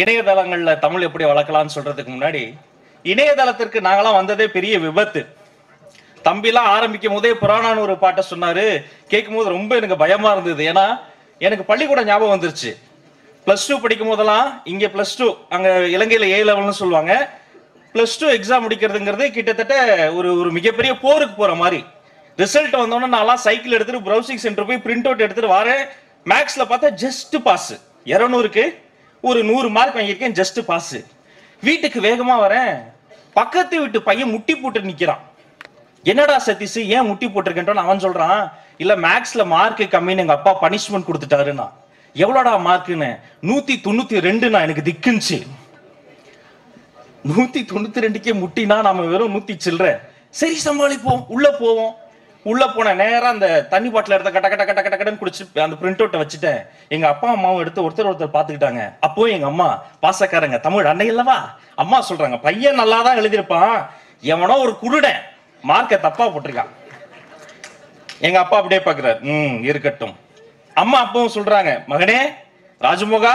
இணையதளங்கள்ல தமிழ் எப்படி வளர்க்கலாம்னு சொல்றதுக்கு முன்னாடி இணையதளத்திற்கு நாங்களாம் வந்ததே பெரிய விபத்து. தம்பிலாம் ஆரம்பிக்கும் போதே புராணான்னு ஒரு பாட்டை சொன்னாரு. கேட்கும் போது ரொம்ப எனக்கு பயமா இருந்தது. ஏன்னா எனக்கு பள்ளிக்கூடம் ஞாபகம் வந்துருச்சு. பிளஸ் டூ படிக்கும் போதெல்லாம் இங்க பிளஸ் டூ அங்க இலங்கையில ஏ லெவல்னு சொல்லுவாங்க. பிளஸ் டூ எக்ஸாம் முடிக்கிறதுங்கிறது கிட்டத்தட்ட ஒரு ஒரு மிகப்பெரிய போருக்கு போற மாதிரி. ரிசல்ட் வந்தோடனே நான்லாம் சைக்கிள் எடுத்துட்டு ப்ரௌசிங் சென்டர் போய் பிரிண்ட் அவுட் எடுத்துட்டு வரேன். மேக்ஸ்ல பார்த்தா ஜஸ்ட் பாஸ் இரநூறுக்கு ஒரு நூறு மார்க் வாங்கியிருக்கேன் ஜஸ்ட் பாஸ் வீட்டுக்கு வேகமாக வரேன். பக்கத்து வீட்டு பையன் முட்டி போட்டு நிற்கிறான் என்னடா சதீஷ் ஏன் முட்டி போட்டிருக்கேன்ட்டு அவன் சொல்றான். இல்ல மேக்ஸ்ல மார்க் கம்மின்னு எங்க அப்பா பனிஷ்மெண்ட் கொடுத்துட்டாருன்னா. எவ்வளோடா மார்க்குன்னு நூத்தி தொண்ணூத்தி நான் எனக்கு திக்குன்ச்சு. நூத்தி தொண்ணூத்தி ரெண்டுக்கே முட்டினா நம்ம வெறும் நூத்தி சில்லற. சரி சமாளிப்போம். உள்ள போவோம். உள்ள போன நேரா அந்த தண்ணி பாட்டில் எடுத்த கட்ட கட்ட கட்ட கட்ட கடன் குடிச்சு அந்த பிரிண்ட் அவுட்டை வச்சுட்டேன். எங்க அப்பா அம்மாவும் எடுத்து ஒருத்தர் ஒருத்தர் பாத்துக்கிட்டாங்க அப்போ எங்க அம்மா பாசக்காரங்க தமிழ் அன்னை இல்லவா? அம்மா சொல்றாங்க பையன் நல்லா தான் எழுதியிருப்பான். எவனோ ஒரு குருடன். மார்க்கை தப்பா போட்டிருக்கான். எங்க அப்பா அப்படியே பாக்குறாரு ம் இருக்கட்டும். அம்மா அப்பவும் சொல்றாங்க மகனே ராஜமுகா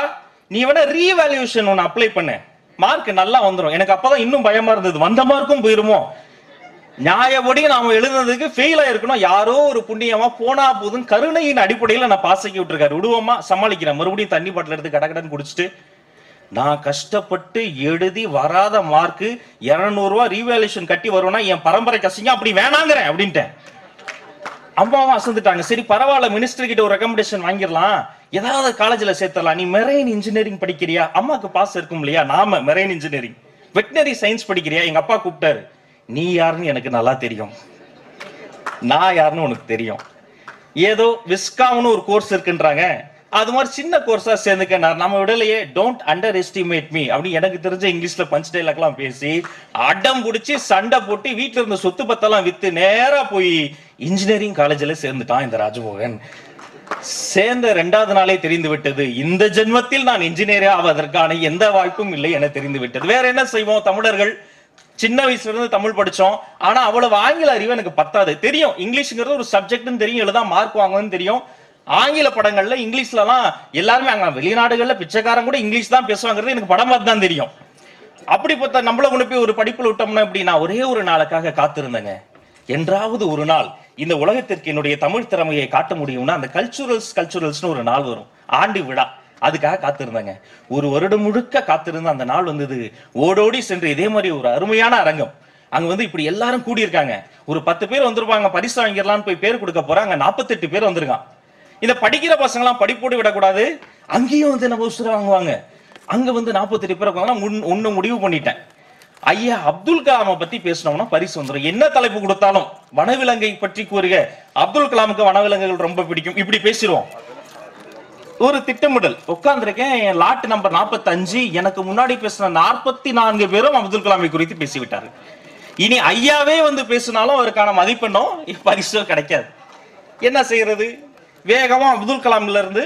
நீ வேணா ரீவேல்யூஷன் ஒன்னு அப்ளை பண்ணு. மார்க் நல்லா வந்துரும். எனக்கு அப்பதான் இன்னும் பயமா இருந்தது. வந்த மார்க்கும் போயிருமோ? நியாயப்படி நாம எழுதுனதுக்கு ஃபெயிலா இருக்கணும் யாரோ ஒரு புண்ணியமா போனா போதும் கருணையின் அடிப்படையில நான் பாசக்கி விட்டுருக்காரு. விடுவோமா? சமாளிக்கிறேன். மறுபடியும் தண்ணி பாட்டில் எடுத்து கடக்கடன் குடிச்சிட்டு நான் கஷ்டப்பட்டு எழுதி வராத மார்க்கு இரநூறுவா ரீவேலேஷன் கட்டி வருவேன்னா என் பரம்பரை கசிங்க அப்படி வேணாங்கிறேன் அப்படின்ட்டேன். அம்மாவும் அசந்துட்டாங்க. சரி பரவாயில்ல மினிஸ்டர் கிட்ட ஒரு ரெக்கமெண்டேஷன் வாங்கிடலாம். ஏதாவது காலேஜில் சேர்த்தலாம் நீ மெரைன் இன்ஜினியரிங் படிக்கிறியா? அம்மாவுக்கு பாஸ் இருக்கும் இல்லையா? நாம மெரைன் இன்ஜினியரிங் வெட்டினரி சயின்ஸ் படிக்கிறியா? எங்க அப்பா கூப்பிட்டாரு. நீ யாருன்னு எனக்கு நல்லா தெரியும். நான் யாருன்னு உனக்கு தெரியும். ஏதோ விஸ்காம்னு ஒரு கோர்ஸ் இருக்குன்றாங்க. அது மாதிரி சின்ன கோர்ஸா சேர்ந்துக்க நான். நம்ம விடலையே டோன்ட் அண்டர் எஸ்டிமேட் மீ அப்படின்னு எனக்கு தெரிஞ்ச இங்கிலீஷ்ல பஞ்ச் டைலாக்லாம் பேசி அடம் பிடிச்சி சண்டை போட்டு வீட்டில் இருந்த சொத்து பத்தெல்லாம் வித்து நேரா போய் இன்ஜினியரிங் காலேஜ்ல சேர்ந்துட்டான் இந்த ராஜமோகன். சேர்ந்த ரெண்டாவது நாளே தெரிந்து விட்டது இந்த ஜென்மத்தில் நான் இன்ஜினியரே ஆவதற்கான எந்த வாய்ப்பும் இல்லை என தெரிந்து விட்டது வேற என்ன செய்வோம் தமிழர்கள்? சின்ன வயசுல இருந்து தமிழ் படிச்சோம். ஆனா அவ்வளவு ஆங்கில அறிவு எனக்கு பத்தாது. தெரியும் இங்கிலீஷ்ங்கிறது ஒரு சப்ஜெக்ட்னு தெரியும் எழுதா மார்க் வாங்கணும்னு தெரியும். ஆங்கில படங்கள்ல இங்கிலீஷ்ல எல்லாம் எல்லாருமே அங்க வெளிநாடுகள்ல பிச்சைக்காரன் கூட இங்கிலீஷ் தான் பேசுவாங்கிறது எனக்கு படம் பார்த்து தான் தெரியும். அப்படி பார்த்தா நம்மள கொண்டு போய் ஒரு படிப்புல விட்டோம்னா இப்படி நான் ஒரே ஒரு நாளுக்காக காத்திருந்தேங்க. என்றாவது ஒரு நாள் இந்த உலகத்திற்கு என்னுடைய தமிழ் திறமையை காட்ட முடியும்னா அந்த கல்ச்சுரல்ஸ் கல்ச்சுரல்ஸ்னு ஒரு நாள் வரும். ஆண்டு விழா. அதுக்காக காத்திருந்தாங்க. ஒரு வருடம் முழுக்க காத்திருந்த அந்த நாள் வந்தது. ஓடோடி சென்று இதே மாதிரி ஒரு அருமையான அரங்கம். அங்க வந்து இப்படி எல்லாரும் கூடியிருக்காங்க. ஒரு பத்து பேர் வந்திருப்பாங்க பரிசு வாங்கிடலாம்னு போய் பேர் கொடுக்க போறாங்க நாற்பத்தெட்டு பேர் வந்திருக்கான். இந்த படிக்கிற பசங்களாம் படிப்போடு விடக்கூடாது. அங்கேயும் வந்து நம்ம உசுர வாங்குவாங்க. அங்க வந்து நாற்பத்தெட்டு பேர் உட்காந்து ஒன்னு முடிவு பண்ணிட்டேன். ஐயா அப்துல் கலாமை பத்தி பேசினோம்னா பரிசு வந்துடும் என்ன தலைப்பு கொடுத்தாலும் வனவிலங்கை பற்றி கூறுக. அப்துல் கலாமுக்கு வனவிலங்குகள் ரொம்ப பிடிக்கும். இப்படி பேசிடுவோம் ஒரு திட்டமிடல். உட்கார்ந்துருக்கேன் என் லாட் நம்பர் 45 எனக்கு முன்னாடி பேசின நாற்பத்தி நான்கு பேரும் அப்துல் கலாமை குறித்து பேசிவிட்டாரு இனி ஐயாவே வந்து பேசினாலும் அவருக்கான மதிப்பெண்ணோ பரிசோ கிடைக்காது. என்ன செய்யறது? வேகமா அப்துல் கலாம்ல இருந்து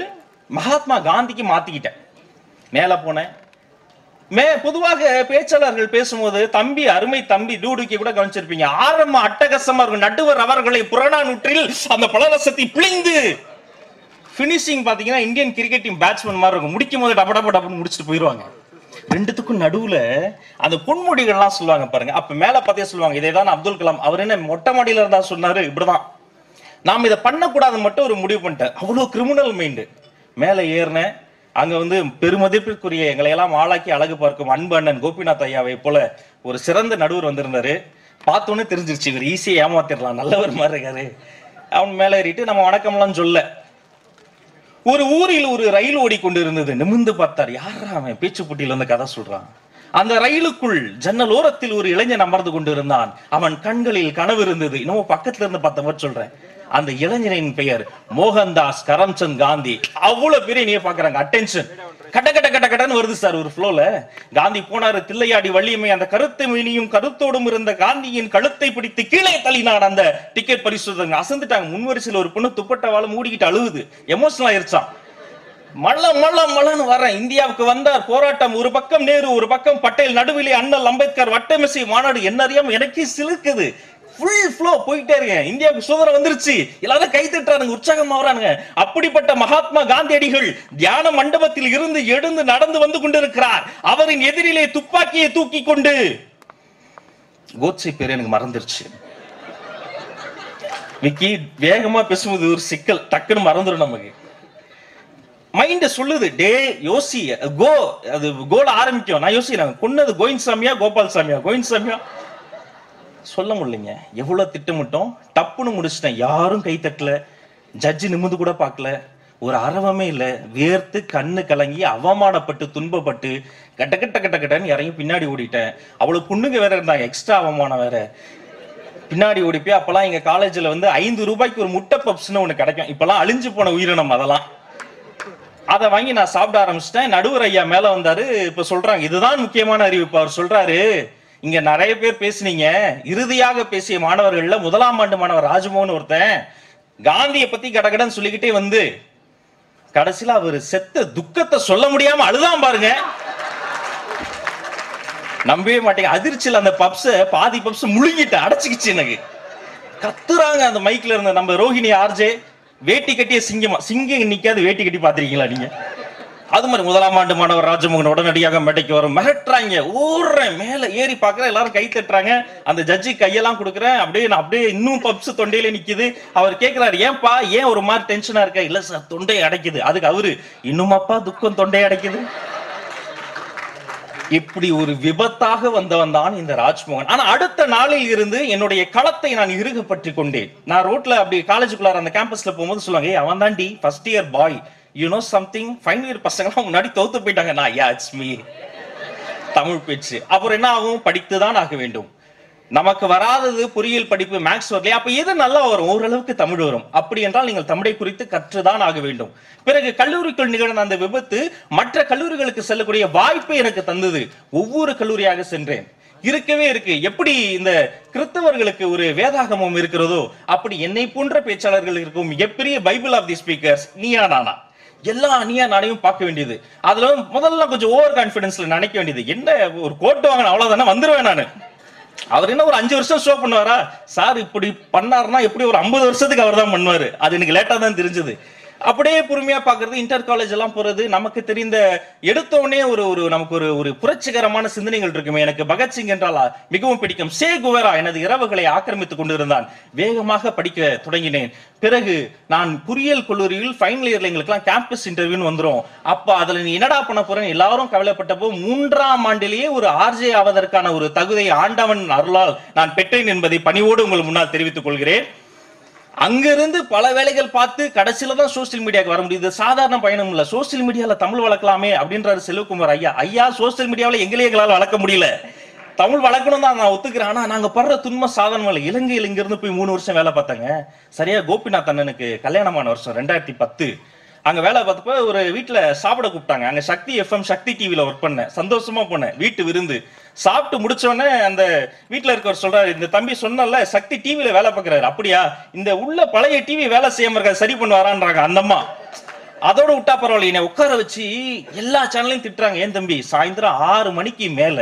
மகாத்மா காந்திக்கு மாத்திக்கிட்டேன். மேல போனேன். மே பொதுவாக பேச்சாளர்கள் பேசும்போது தம்பி அருமை தம்பி டூடுக்கி கூட கவனிச்சிருப்பீங்க. ஆரம்ப அட்டகசமா இருக்கும். நடுவர் அவர்களை புறநானூற்றில் அந்த பலரசத்தை பிழிந்து ஃபினிஷிங் பாத்தீங்கன்னா இந்தியன் கிரிக்கெட் டீம் பேட்ஸ்மேன் மாதிரி இருக்கும். முடிக்கும் போது டப டப டபுன்னு முடிச்சுட்டு போயிடுவாங்க ரெண்டுத்துக்கும் நடுவுல அந்த பொன்முடிகள்லாம் சொல்லுவாங்க பாருங்க. அப்ப மேல பார்த்தே சொல்லுவாங்க இதே தான் அப்துல் கலாம். அவர் என்ன மொட்டை மாடியில இருந்தா சொன்னாரு? இப்படிதான். நாம் இதை பண்ணக்கூடாது மட்டும் ஒரு முடிவு பண்ணிட்டேன். அவ்வளோ கிரிமினல் மைண்டு மேலே ஏறினேன். அங்கே வந்து பெருமதிப்பிற்குரிய எங்களை எல்லாம் ஆளாக்கி அழகு பார்க்கும் அன்பு அண்ணன் கோபிநாத் ஐயாவை போல ஒரு சிறந்த நடுவர் வந்திருந்தாரு. பார்த்தோன்னே தெரிஞ்சிருச்சு இவர் ஈஸியாக ஏமாத்திடலாம். நல்லவர் மாதிரி இருக்காரு. அவன் மேலே ஏறிட்டு நம்ம வணக்கம்லாம் சொல்ல. ஒரு ஊரில் ஒரு ரயில் ஓடிக்கொண்டிருந்தது. நிமிந்து நிமிர்ந்து பார்த்தார். யாரா அவன்? பேச்சு புட்டியில வந்து கதை சொல்றான். அந்த ரயிலுக்குள் ஜன்னல் ஓரத்தில் ஒரு இளைஞன் அமர்ந்து கொண்டிருந்தான். அவன் கண்களில் கனவு இருந்தது. இன்னமும் பக்கத்துல இருந்து பார்த்த மாதிரி சொல்றேன். அந்த இளைஞனின் பெயர் மோகன்தாஸ் கரம்சந்த் காந்தி. அவ்வளவு பெரிய நீ பாக்குறாங்க அட்டென்ஷன் கட்ட கட்ட கட்ட கட்டன்னு வருது சார் ஒரு ஃப்ளோல காந்தி போனாரு தில்லையாடி வள்ளியம்மை அந்த கருத்து மீனியும் கருத்தோடும் இருந்த காந்தியின் கழுத்தை பிடித்து கீழே தள்ளினான் அந்த டிக்கெட் பரிசோதனை அசந்துட்டாங்க. முன்வரிசையில் ஒரு பொண்ணு துப்பட்டவால மூடிக்கிட்டு அழுகுது. எமோஷனல் ஆயிருச்சான் மல்ல மல்ல மலன்னு வரேன் இந்தியாவுக்கு வந்தார். போராட்டம் ஒரு பக்கம் நேரு ஒரு பக்கம் பட்டேல் நடுவிலே அண்ணல் அம்பேத்கர் வட்டமிசை மாநாடு. என்ன அறியாம எனக்கே சிலுக்குது ஃபுல் ஃப்ளோ போயிட்டே இருக்கேன். இந்தியாவுக்கு சுதந்திரம் வந்துருச்சு. எல்லாரும் கை தட்டுறானுங்க உற்சாகம் ஆகுறானுங்க அப்படிப்பட்ட மகாத்மா காந்தியடிகள் தியான மண்டபத்தில் இருந்து எழுந்து நடந்து வந்து கொண்டிருக்கிறார். அவரின் எதிரிலே துப்பாக்கியை தூக்கி கொண்டு. கோட்சே பேர் எனக்கு மறந்துருச்சு. விக்கி வேகமா பேசும்போது ஒரு சிக்கல். டக்குன்னு மறந்துடும் நமக்கு. மைண்ட் சொல்லுது டே யோசி கோ அது கோல ஆரம்பிக்கும். நான் யோசிக்கிறேன் கொன்னது கோவிந்த் சாமியா கோபால் சாமியா கோவிந்த் சாமியா சொல்ல முடியலைங்க. எவ்வளோ திட்டமிட்டோம். டப்புன்னு முடிச்சிட்டேன். யாரும் கை தட்டல. ஜட்ஜி நிமிந்து கூட பார்க்கல. ஒரு அரவமே இல்லை. வேர்த்து கண்ணு கலங்கி அவமானப்பட்டு துன்பப்பட்டு கட்ட கட்ட கட்ட கட்டன்னு இறங்கி பின்னாடி ஓடிட்டேன். அவ்வளோ பொண்ணுங்க வேற இருந்தாங்க. எக்ஸ்ட்ரா அவமானம் வேற. பின்னாடி ஓடி போய் அப்பெல்லாம் எங்க காலேஜ்ல வந்து ஐந்து ரூபாய்க்கு ஒரு முட்டை பப்ஸ்னு ஒன்று கிடைக்கும். இப்பெல்லாம் அழிஞ்சு போன உயிரினம் அதெல்லாம். அதை வாங்கி நான் சாப்பிட ஆரம்பிச்சிட்டேன். நடுவர் ஐயா மேல வந்தாரு. இப்ப சொல்றாங்க இதுதான் முக்கியமான அறிவிப்பு. அவர் சொல்றாரு இங்க நிறைய பேர் பேசுனீங்க. இறுதியாக பேசிய மாணவர்கள்ல முதலாம் ஆண்டு மாணவர் ராஜமோகன் ஒருத்தன் காந்தியை பத்தி கடகடன்னு சொல்லிக்கிட்டே வந்து கடைசியில அவர் செத்த துக்கத்தை சொல்ல முடியாம அழுதான் பாருங்க. நம்பவே மாட்டேங்க. அதிர்ச்சியில் அந்த பப்ஸ பாதி பப்ஸ் முழுங்கிட்டு அடைச்சிக்கிச்சு எனக்கு. கத்துறாங்க அந்த மைக்ல இருந்த. நம்ம ரோஹிணி ஆர்ஜே வேட்டி கட்டிய சிங்கமா சிங்கம் நிக்காது வேட்டி கட்டி பாத்திருக்கீங்களா நீங்க? அது மாதிரி முதலாம் ஆண்டு மாணவர் ராஜமோகன் உடனடியாக மேடைக்கு வரும். மிரட்டுறாங்க. ஓடுறேன் மேல ஏறி பார்க்குறேன் எல்லாரும் கை தட்டுறாங்க. அந்த ஜட்ஜி கையெல்லாம் கொடுக்குறேன். அப்படியே நான் அப்படியே இன்னும் பப்ஸ் தொண்டையில நிக்குது. அவர் கேட்கிறாரு ஏன்பா ஏன் ஒரு மாதிரி டென்ஷனா இருக்க? இல்ல சார் தொண்டை அடைக்குது. அதுக்கு அவரு இன்னுமாப்பா துக்கம் தொண்டை அடைக்குது? இப்படி ஒரு விபத்தாக வந்தவன் தான் இந்த ராஜ்மோகன். ஆனா அடுத்த நாளில் இருந்து என்னுடைய களத்தை நான் இறுகப்பற்றி கொண்டேன். நான் ரோட்ல அப்படி காலேஜுக்குள்ளார அந்த கேம்பஸ்ல போகும்போது சொல்லுவாங்க அவன் தாண்டி first year boy you know something final year பசங்களாம் முன்னாடி தோத்து போயிட்டாங்க. நான் யா இட்ஸ் மீ தமிழ் பேச்சு அப்புறம் என்ன ஆகும்? படித்து தான் ஆக வேண்டும். நமக்கு வராதது பொறியியல் படிப்பு மேக்ஸ் வரலையா? அப்ப எது நல்லா வரும்? ஓரளவுக்கு தமிழ் வரும். அப்படி என்றால் நீங்கள் தமிழை குறித்து கற்றுதான் ஆக வேண்டும். பிறகு கல்லூரிக்குள் நிகழ்ந்த அந்த விபத்து மற்ற கல்லூரிகளுக்கு செல்லக்கூடிய வாய்ப்பை எனக்கு தந்தது. ஒவ்வொரு கல்லூரியாக சென்றேன். இருக்கவே இருக்கு. எப்படி இந்த கிறிஸ்தவர்களுக்கு ஒரு வேதாகமம் இருக்கிறதோ அப்படி என்னை போன்ற பேச்சாளர்கள் இருக்கும் மிகப்பெரிய Bible of the speakers Neeya Naana? எல்லா அணியா நானையும் பார்க்க வேண்டியது. அதுல முதல்ல கொஞ்சம் ஓவர் கான்பிடன்ஸ்ல நினைக்க வேண்டியது. என்ன ஒரு கோட்டு வாங்கின அவ்வளவுதானே? வந்துருவேன் நானு. அவர் என்ன ஒரு அஞ்சு வருஷம் ஷோ பண்ணுவாரா? சார் இப்படி பண்ணாருன்னா எப்படி ஒரு ஐம்பது வருஷத்துக்கு அவர் தான் பண்ணுவாரு? அது எனக்கு லேட்டா தான் தெரிஞ்சது. அப்படியே பொறுமையா பாக்குறது இன்டர் காலேஜ் எல்லாம் போறது நமக்கு தெரிந்த எடுத்த உடனே ஒரு ஒரு நமக்கு ஒரு ஒரு புரட்சிகரமான சிந்தனைகள் இருக்குமே. எனக்கு பகத்சிங் என்றால் மிகவும் பிடிக்கும். சே குவரா எனது இரவுகளை ஆக்கிரமித்துக் கொண்டிருந்தான். வேகமாக படிக்க தொடங்கினேன். பிறகு நான் பொறியியல் கல்லூரியில் ஃபைனல் இயர்ல எங்களுக்குலாம் கேம்பஸ் இன்டர்வியூன்னு வந்துரும். அப்ப அதுல நீ என்னடா பண்ண போறேன்னு எல்லாரும் கவலைப்பட்டப்போ மூன்றாம் ஆண்டிலேயே ஒரு ஆர்ஜே ஆவதற்கான ஒரு தகுதியை ஆண்டவன் அருளால் நான் பெற்றேன் என்பதை பணிவோடு உங்கள் முன்னால் தெரிவித்துக் கொள்கிறேன். அங்கிருந்து பல வேலைகள் பார்த்து கடைசியில தான் சோசியல் மீடியாவுக்கு வர முடியுது. சாதாரண பயணம் இல்ல. சோசியல் மீடியால தமிழ் வளர்க்கலாமே அப்படின்றாரு செல்வகுமார் ஐயா. ஐயா சோசியல் மீடியாவில் எங்களே எங்களால் வளர்க்க முடியல. தமிழ் வளர்க்கணும் தான் நான் ஒத்துக்கிறேன். ஆனா நாங்க படுற துன்ப சாதனம் இல்லை. இலங்கையில் இங்கிருந்து போய் மூணு வருஷம் வேலை பார்த்தாங்க. சரியா கோபிநாத் அண்ணனுக்கு கல்யாணமான வருஷம் ரெண்டாயிரத்தி பத்து. அங்க வேலை பார்த்தப்ப ஒரு வீட்டுல சாப்பிட கூப்பிட்டாங்க. அங்க சக்தி எஃப்எம் சக்தி டிவில ஒர்க் பண்ணேன். சந்தோஷமா போனேன். வீட்டு விருந்து. சாப்பிட்டு முடிச்சவொடனே அந்த வீட்டில் இருக்கவர் சொல்றாரு இந்த தம்பி சொன்னல சக்தி டிவியில வேலை பார்க்கறாரு. அப்படியா? இந்த உள்ள பழைய டிவி வேலை செய்யாம இருக்காது சரி பண்ணுவாரான்றாங்க அந்த அம்மா. அதோட விட்டா பரவாயில்ல என்னை உட்கார வச்சு எல்லா சேனலையும் திட்டுறாங்க. ஏன் தம்பி சாயந்தரம் ஆறு மணிக்கு மேல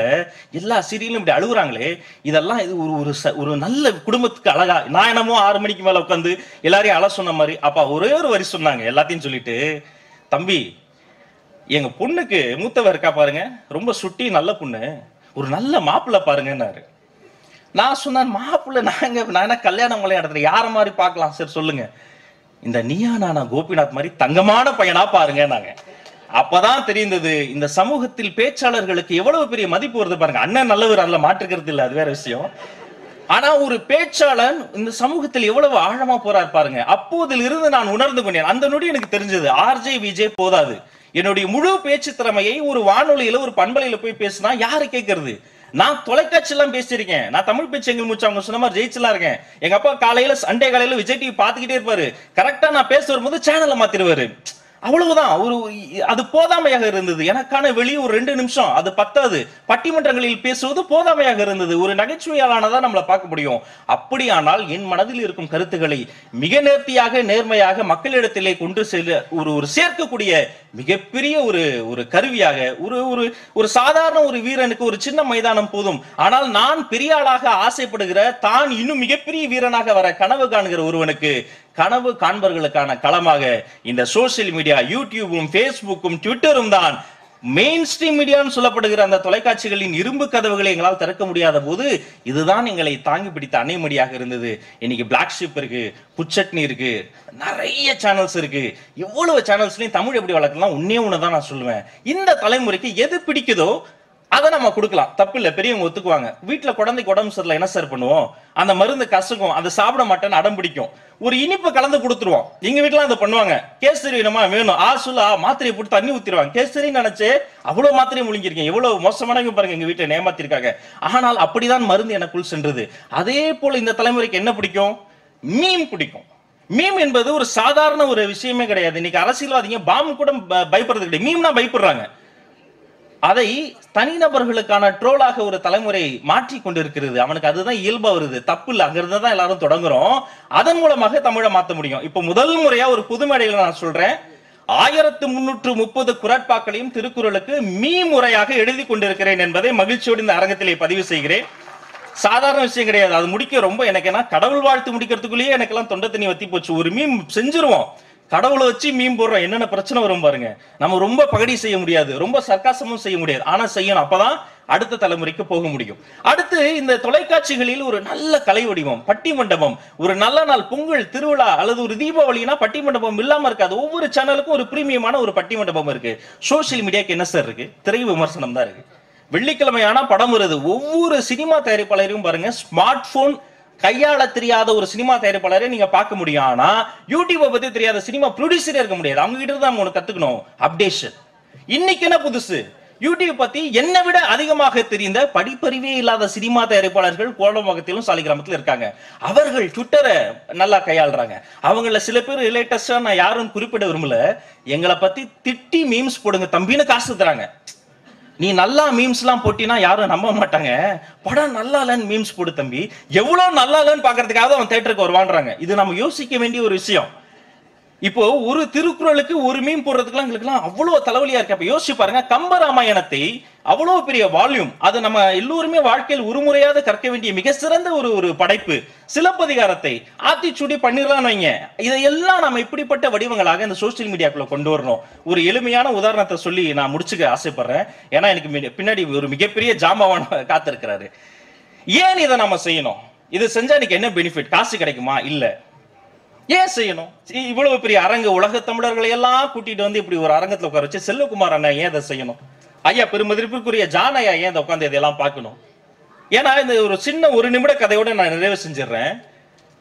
எல்லா சீரியலும் இப்படி அழுகுறாங்களே? இதெல்லாம் இது ஒரு ஒரு ச- ஒரு நல்ல குடும்பத்துக்கு அழகா நான் என்னமோ ஆறு மணிக்கு மேல உட்காந்து எல்லாரையும் அழ சொன்ன மாதிரி அப்பா ஒரே ஒரு வரி சொன்னாங்க எல்லாத்தையும் சொல்லிட்டு தம்பி எங்க பொண்ணுக்கு மூத்தவர் இருக்கா பாருங்க ரொம்ப சுட்டி நல்ல பொண்ணு. ஒரு நல்ல மாப்பிள்ளை பாருங்கன்னாரு. நான் சொன்னேன் மாப்பிள்ளை நாங்க நான் என்ன கல்யாணம் விளையாடுறேன் யார மாதிரி பார்க்கலாம் சரி சொல்லுங்க. இந்த நீயா நானா கோபிநாத் மாதிரி தங்கமான பையனா பாருங்க நாங்க அப்பதான் தெரிந்தது இந்த சமூகத்தில் பேச்சாளர்களுக்கு எவ்வளவு பெரிய மதிப்பு வருது பாருங்க. அண்ணன் நல்லவர் அதுல மாற்றுக்கிறது இல்லை அது வேற விஷயம். ஆனா ஒரு பேச்சாளன் இந்த சமூகத்தில் எவ்வளவு ஆழமா போறார் பாருங்க. அப்போதில் இருந்து நான் உணர்ந்து கொண்டேன். அந்த நொடி எனக்கு தெரிஞ்சது ஆர்ஜே விஜய் போதாது. என்னுடைய முழு பேச்சு திறமையை ஒரு வானொலியில ஒரு பண்பலையில போய் பேசினா யாரு கேட்கறது நான் தொலைக்காட்சி எல்லாம் பேசியிருக்கேன். நான் தமிழ் பேச்சு எங்க மூச்சு அவங்க சொன்ன மாதிரி ஜெயிச்சுலாம் இருக்கேன். எங்க அப்பா காலையில சண்டே காலையில விஜய் டிவி பாத்துக்கிட்டே இருப்பாரு. கரெக்டா நான் பேச வரும்போது சேனலை மாத்திருவாரு. அவ்வளவுதான். ஒரு அது போதாமையாக இருந்தது. எனக்கான வெளியே ஒரு ரெண்டு நிமிஷம். அது பத்தாது. பட்டிமன்றங்களில் பேசுவது போதாமையாக இருந்தது. ஒரு நகைச்சுவையாளானதான் நம்மளை பார்க்க முடியும். அப்படியானால் என் மனதில் இருக்கும் கருத்துக்களை மிக நேர்த்தியாக நேர்மையாக மக்களிடத்திலே கொண்டு செல்ல ஒரு ஒரு சேர்க்கக்கூடிய மிகப்பெரிய ஒரு ஒரு கருவியாக ஒரு ஒரு ஒரு சாதாரண ஒரு வீரனுக்கு ஒரு சின்ன மைதானம் போதும். ஆனால் நான் பெரிய ஆளாக ஆசைப்படுகிற தான் இன்னும் மிகப்பெரிய வீரனாக வர கனவு காணுகிற ஒருவனுக்கு கனவு காண்பவர்களுக்கான களமாக இந்த சோசியல் மீடியா யூடியூபும் ஃபேஸ்புக்கும் ட்விட்டரும் தான் மெயின் ஸ்ட்ரீம் மீடியான்னு சொல்லப்படுகிற அந்த தொலைக்காட்சிகளின் இரும்பு கதவுகளை எங்களால் திறக்க முடியாத போது இதுதான் எங்களை தாங்கி பிடித்த அணைமடியாக இருந்தது. இன்னைக்கு பிளாக் ஷிப் இருக்கு புச்சட்னி இருக்கு நிறைய சேனல்ஸ் இருக்கு. எவ்வளவு சேனல்ஸ்லையும் தமிழ் எப்படி வளர்க்கலாம்? ஒன்னே ஒன்று தான் நான் சொல்லுவேன். இந்த தலைமுறைக்கு எது பிடிக்குதோ அதை நம்ம கொடுக்கலாம். தப்பு இல்லை பெரியவங்க ஒத்துக்குவாங்க. வீட்டில் குழந்தைக்கு உடம்பு சரியில்லை என்ன சார் பண்ணுவோம்? அந்த மருந்து கசக்கும் அதை சாப்பிட மாட்டேன்னு அடம் பிடிக்கும். ஒரு இனிப்பு கலந்து கொடுத்துருவோம். எங்க வீட்டுல அதை பண்ணுவாங்க. கேசரி நம்ம வேணும். ஆ சொல்லா மாத்திரையை போட்டு தண்ணி ஊத்திடுவாங்க. கேசரி நினைச்சு அவ்வளவு மாத்திரையை முழுங்கிருக்கேன் எவ்வளவு மோசமானவங்க பாருங்க எங்க வீட்டை ஏமாத்திருக்காங்க. ஆனால் அப்படிதான் மருந்து எனக்குள் சென்றது. அதே போல இந்த தலைமுறைக்கு என்ன பிடிக்கும்? மீன் பிடிக்கும். மீம் என்பது ஒரு சாதாரண ஒரு விஷயமே கிடையாது. இன்னைக்கு அரசியல்வாதிங்க பாம்பு கூட பயப்படுறது கிடையாது. மீம்னா பயப்படுறாங்க. அதை தனிநபர்களுக்கான ட்ரோலாக ஒரு தலைமுறை மாற்றி கொண்டிருக்கிறது. அவனுக்கு அதுதான் இயல்பா வருது. தப்பு இல்லை. அங்கிருந்து தான் எல்லாரும் தொடங்குறோம். அதன் மூலமாக தமிழை மாற்ற முடியும். இப்ப முதல் முறையா ஒரு புது மேடையில நான் சொல்றேன். ஆயிரத்து முன்னூற்று முப்பது குரட்பாக்களையும் திருக்குறளுக்கு மீ முறையாக எழுதி கொண்டிருக்கிறேன் என்பதை மகிழ்ச்சியோடு இந்த அரங்கத்திலே பதிவு செய்கிறேன். சாதாரண விஷயம் கிடையாது. அது முடிக்க ரொம்ப எனக்கு என்ன கடவுள் வாழ்த்து முடிக்கிறதுக்குள்ளேயே எனக்கெல்லாம் தொண்டை தண்ணி வத்தி போச்சு. ஒரு மீம் செஞ்சிருவோம். கடவுளை வச்சு மீன் போடுறோம் என்னென்ன பிரச்சனை வரும் பாருங்க. நம்ம ரொம்ப பகடி செய்ய முடியாது ரொம்ப சர்க்காசமும் செய்ய முடியாது. ஆனா செய்யணும் அப்பதான் அடுத்த தலைமுறைக்கு போக முடியும். அடுத்து இந்த தொலைக்காட்சிகளில் ஒரு நல்ல கலை வடிவம் பட்டி மண்டபம். ஒரு நல்ல நாள் பொங்கல் திருவிழா அல்லது ஒரு தீபாவளினா பட்டி மண்டபம் இல்லாம இருக்காது. ஒவ்வொரு சேனலுக்கும் ஒரு பிரீமியமான ஒரு பட்டி மண்டபம் இருக்கு. சோஷியல் மீடியாக்கு என்ன சார் இருக்கு? திரை விமர்சனம் தான் இருக்கு. வெள்ளிக்கிழமையான படம் வருது. ஒவ்வொரு சினிமா தயாரிப்பாளரையும் பாருங்க ஸ்மார்ட் போன் கையாள தெரியாத ஒரு சினிமா தயாரிப்பாளரை நீங்க பார்க்க முடியும். ஆனா யூடியூபை பத்தி தெரியாத சினிமா ப்ரொடியூசரே இருக்க முடியாது. அவங்க கிட்ட தான் ஒன்று கத்துக்கணும். அப்டேஷன் இன்னைக்கு என்ன புதுசு? யூடியூப் பத்தி என்னை விட அதிகமாக தெரிந்த படிப்பறிவே இல்லாத சினிமா தயாரிப்பாளர்கள் கோலமகத்திலும் சாலிகிராமத்தில் இருக்காங்க. அவர்கள் ட்விட்டரை நல்லா கையாளுறாங்க. அவங்கள சில பேர் லேட்டஸ்டா நான் யாரும் குறிப்பிட விரும்பல. எங்களை பத்தி திட்டி மீம்ஸ் போடுங்க தம்பின்னு காசு தராங்க. நீ நல்லா மீம்ஸ்லாம் போட்டினா யாரும் நம்ப மாட்டாங்க. படம் நல்லா இல்லைன்னு மீம்ஸ் போடு தம்பி. எவ்வளோ நல்லா இல்லைன்னு பார்க்கறதுக்காக அவன் தேட்டருக்கு வருவான்றாங்க. இது நம்ம யோசிக்க வேண்டிய ஒரு விஷயம். இப்போ ஒரு திருக்குறளுக்கு ஒரு மீன் போடுறதுக்குலாம் எங்களுக்குலாம் அவ்வளவு தலைவலியா இருக்கு. அப்ப யோசிச்சு பாருங்க கம்பராமாயணத்தை அவ்வளவு பெரிய வால்யூம் அது நம்ம எல்லோருமே வாழ்க்கையில் ஒருமுறையாவது கற்க வேண்டிய மிக சிறந்த ஒரு ஒரு படைப்பு சிலப்பதிகாரத்தை ஆத்திச்சூடி பண்ணிடலாம்னு வைங்க. இதையெல்லாம் நம்ம இப்படிப்பட்ட வடிவங்களாக இந்த சோஷியல் மீடியாக்குள்ள கொண்டு வரணும். ஒரு எளிமையான உதாரணத்தை சொல்லி நான் முடிச்சுக்க ஆசைப்படுறேன். ஏன்னா எனக்கு பின்னாடி ஒரு மிகப்பெரிய ஜாம்பவான் காத்திருக்கிறாரு. ஏன் இதை நம்ம செய்யணும்? இது செஞ்சா எனக்கு என்ன பெனிஃபிட் காசு கிடைக்குமா? இல்லை. ஏன் செய்யணும்? இவ்வளவு பெரிய அரங்கு உலக தமிழர்களை எல்லாம் கூட்டிட்டு வந்து இப்படி ஒரு அரங்கத்துல உட்கார வச்சு செல்வகுமார் அண்ணா ஏன் இதை செய்யணும்? ஐயா பெருமதிப்பிற்குரிய ஜான் ஐயா ஏன் இதை உட்காந்து இதெல்லாம் பார்க்கணும்? ஏன்னா இந்த ஒரு சின்ன ஒரு நிமிட கதையோட நான் நிறைவு செஞ்சிடுறேன்.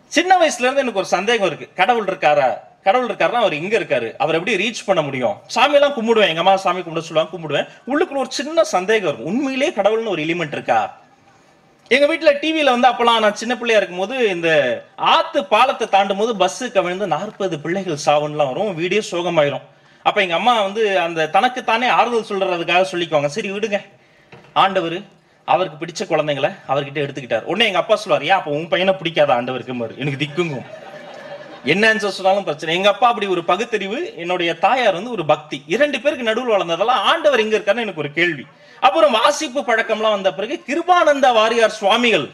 சின்ன வயசுல இருந்து எனக்கு ஒரு சந்தேகம் இருக்கு. கடவுள் இருக்காரா? கடவுள் இருக்காருன்னா அவர் இங்க இருக்காரு. அவர் எப்படி ரீச் பண்ண முடியும்? சாமி எல்லாம் கும்பிடுவேன். எங்க அம்மா சாமி கும்பிட சொல்லுவாங்க கும்பிடுவேன். உள்ளுக்குள்ள ஒரு சின்ன சந்தேகம் இருக்கும் உண்மையிலேயே கடவுள்னு ஒரு எலிமெண்ட் இருக்கா? எங்க வீட்டுல டிவியில வந்து அப்பெல்லாம் நான் சின்ன பிள்ளையா இருக்கும் போது இந்த ஆத்து பாலத்தை தாண்டும் போது பஸ் கவிழ்ந்து நாற்பது பிள்ளைகள் சாவுன்னுலாம் வரும். வீடியோ சோகமாயிரும். அப்ப எங்க அம்மா வந்து அந்த தனக்கு தானே ஆறுதல் சொல்றதுக்காக சொல்லிக்குவாங்க. சரி விடுங்க. ஆண்டவர் அவருக்கு பிடிச்ச குழந்தைங்களை அவர்கிட்ட எடுத்துக்கிட்டார். உடனே எங்க அப்பா சொல்லுவார் ஏன் அப்போ உன் பையனை பிடிக்காத ஆண்டவருக்கு? பாரு. எனக்கு திக்குங்கும் என்ன ஆன்சர் சொன்னாலும் பிரச்சனை. எங்க அப்பா அப்படி ஒரு பகுத்தறிவு என்னுடைய தாயார் வந்து ஒரு பக்தி. இரண்டு பேருக்கு நடுவில் வளர்ந்ததெல்லாம் ஆண்டவர் எங்க இருக்காருன்னு எனக்கு ஒரு கேள்வி. அப்புறம் வாசிப்பு பழக்கம்லாம் வந்த பிறகு கிருபானந்த வாரியார் சுவாமிகள்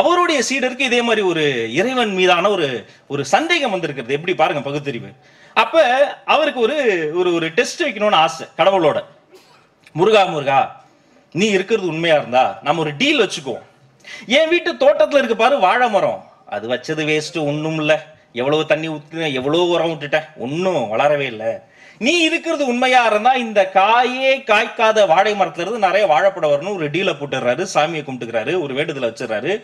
அவருடைய சீடருக்கு இதே மாதிரி ஒரு இறைவன் மீதான ஒரு ஒரு சந்தேகம் வந்திருக்கிறது. எப்படி பாருங்க பகுத்தறிவு. அப்ப அவருக்கு ஒரு ஒரு ஒரு டெஸ்ட் வைக்கணும்னு ஆசை கடவுளோட. முருகா முருகா நீ இருக்கிறது உண்மையா இருந்தா நம்ம ஒரு டீல் வச்சுக்குவோம். என் வீட்டு தோட்டத்துல இருக்கு பாரு வாழை மரம். அது வச்சது வேஸ்ட் ஒண்ணும் இல்லை எவ்வளவு தண்ணி ஊத்துனேன் எவ்வளவு உரம் விட்டுட்டேன். ஒன்றும் வளரவே இல்லை. நீ இருக்கிறது உண்மையா இருந்தா இந்த காயே காய்க்காத வாழை மரத்துல இருந்து நிறைய வாழைப்பட வரணும் ஒரு டீலை போட்டுறாரு சாமியை கும்பிட்டுக்கிறாரு ஒரு வேண்டுதலை வச்சிடறாரு.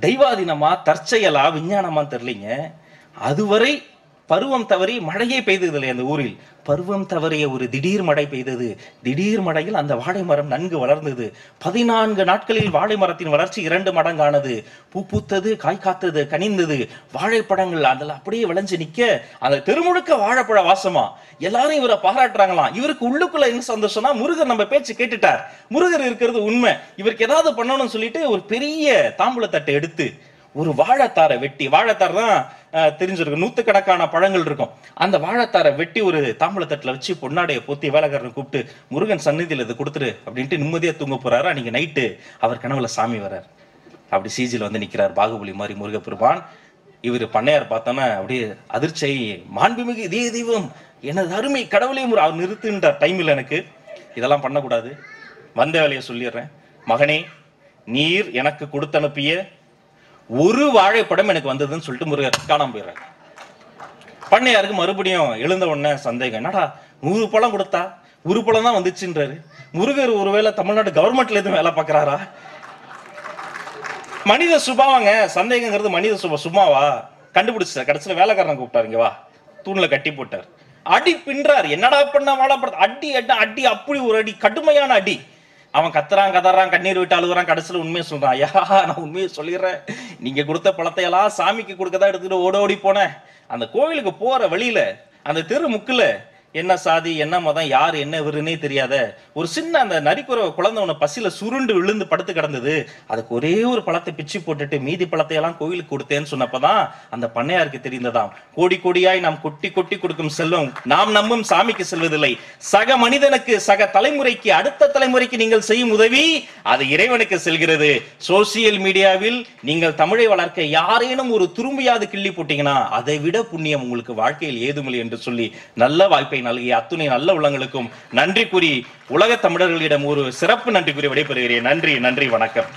தெய்வாதீனமா தற்செயலா விஞ்ஞானமா தெரியலீங்க. அதுவரை பருவம் தவறி மழையே பெய்தது இல்லை அந்த ஊரில். பருவம் தவறிய ஒரு திடீர் மழை பெய்தது. திடீர் மழையில் அந்த வாழை மரம் நன்கு வளர்ந்தது. பதினான்கு நாட்களில் வாழை மரத்தின் வளர்ச்சி இரண்டு மடங்கானது. பூ பூத்தது காய் காத்தது கனிந்தது. வாழைப்பழங்கள் அதில் அப்படியே விளைஞ்சு நிற்க அந்த தெருமுழுக்க வாழைப்பழ வாசமா? எல்லாரும் இவரை பாராட்டுறாங்களாம். இவருக்கு உள்ளுக்குள்ள என்ன சந்தோஷம்னா முருகர் நம்ம பேச்சு கேட்டுட்டார். முருகர் இருக்கிறது உண்மை. இவருக்கு ஏதாவது பண்ணணும்னு சொல்லிட்டு ஒரு பெரிய தாம்பூலத்தட்டை எடுத்து ஒரு வாழைத்தாரை வெட்டி வாழைத்தார் தான் தெரிஞ்சிருக்கும். நூத்துக்கணக்கான பழங்கள் இருக்கும். அந்த வாழைத்தாரை வெட்டி ஒரு தாம்பளத்தட்டில் வச்சு பொன்னாடையை பொத்தி வேலைக்காரனை கூப்பிட்டு முருகன் சந்நிதியில் இதை கொடுத்துரு அப்படின்ட்டு நிம்மதியாக தூங்க போறாரு? அன்னைக்கு நைட்டு அவர் கனவுல சாமி வர்றார். அப்படி சிஜில வந்து நிற்கிறார் பாகுபலி மாதிரி முருகப்பெருமான். இவர் பண்ணையார் பார்த்தோன்னா அப்படியே அதிர்ச்சி மாண்புமிகு இதே தெய்வம் எனது அருமை கடவுளே முரு அவர் நிறுத்துன்ற டைமில் எனக்கு. இதெல்லாம் பண்ணக்கூடாது. வந்த வேலையை சொல்லிடுறேன். மகனே நீர் எனக்கு கொடுத்து அனுப்பிய ஒரு வாழைப்படம் எனக்கு வந்ததுன்னு சொல்லிட்டு முருகர் காணாம போயிடுறாரு. பண்ணையாருக்கு மறுபடியும் எழுந்த உடனே சந்தேகம் என்னடா நூறு பழம் கொடுத்தா? ஒரு பழம் தான் வந்துச்சுன்றாரு. முருகர் ஒருவேளை தமிழ்நாடு கவர்மெண்ட்ல எதுவும் வேலை பார்க்கறாரா? மனித சுபாவங்க சந்தேகங்கிறது மனித சுபா சும்மாவா? கண்டுபிடிச்சார் கடைசியில் வேலைக்காரனை கூப்பிட்டாரு இங்க வா. தூண்ல கட்டி போட்டார். அடி பின்றார். என்னடா பண்ண வாழப்படுறது அடி அடி அடி அப்படி ஒரு அடி. கடுமையான அடி. அவன் கத்துறான் கதறான் கண்ணீர் விட்டு அழுகுறான் கடைசியில் உண்மையை சொல்றான். ஐயா நான் உண்மையை சொல்லிடுறேன். நீங்க கொடுத்த பழத்தையெல்லாம் சாமிக்கு கொடுக்க தான் எடுத்துட்டு ஓட ஓடி போனேன். அந்த கோவிலுக்கு போற வழியில அந்த தெரு முக்குல என்ன சாதி என்ன மதம் யார் என்ன இவருன்னே தெரியாத ஒரு சின்ன அந்த நரிக்குறவை குழந்தை ஒன்று பசியில சுருண்டு விழுந்து படுத்து கிடந்தது. அதுக்கு ஒரே ஒரு பழத்தை பிச்சு போட்டுட்டு மீதி பழத்தையெல்லாம் கோயிலுக்கு கொடுத்தேன்னு சொன்னப்பதான் அந்த பண்ணையாருக்கு தெரிந்ததாம். கோடி கோடியாய் நாம் கொட்டி கொட்டி கொடுக்கும் செல்வம் நாம் நம்பும் சாமிக்கு செல்வதில்லை. சக மனிதனுக்கு சக தலைமுறைக்கு அடுத்த தலைமுறைக்கு நீங்கள் செய்யும் உதவி அது இறைவனுக்கு செல்கிறது. சோசியல் மீடியாவில் நீங்கள் தமிழை வளர்க்க யாரேனும் ஒரு துரும்பியாவது கிள்ளி போட்டீங்கன்னா அதை விட புண்ணியம் உங்களுக்கு வாழ்க்கையில் ஏதுமில்லை என்று சொல்லி நல்ல வாய்ப்பை வாய்ப்பை நல்கிய அத்துணை நல்ல உள்ளங்களுக்கும் நன்றி கூறி உலக தமிழர்களிடம் ஒரு சிறப்பு நன்றி கூறி விடைபெறுகிறேன். நன்றி நன்றி வணக்கம்.